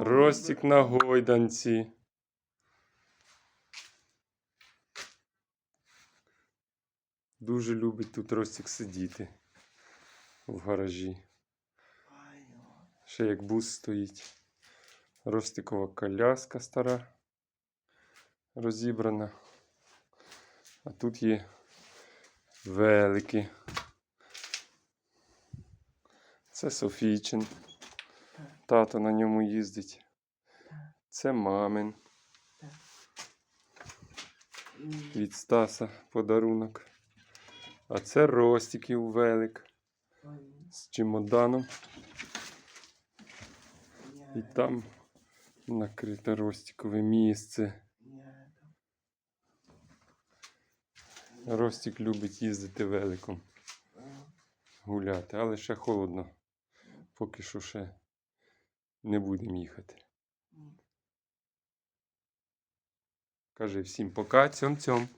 Ростик на гойданці. Дуже любить тут Ростик сидіти в гаражі. Ще як бус стоїть. Ростикова коляска стара. Розібрана. А тут є великі. Це Софійчин. Тато на ньому їздить. Це мамин. Від Стаса подарунок. А це Ростиків велик з чемоданом. І там накрите Ростикове місце. Ростик любить їздити великом, гуляти, але ще холодно. Поки що ще не будемо їхати. Каже всім пока, цьом-цьом.